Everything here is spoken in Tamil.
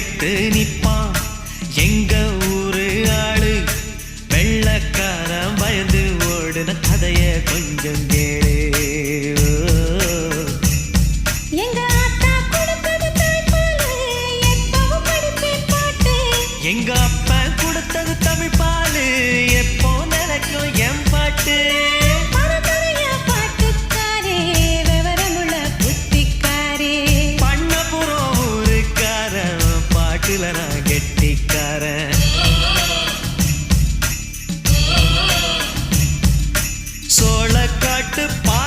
எடுத்து நிப்பான். எங்க ஊரு ஆளு? வெள்ளக்காரன் பயந்து ஓடுன கதைய கொஞ்சம் கேளு. எங்க கெட்டிக்காரனா கெட்டிக்காரன் சோழக்காட்டு பா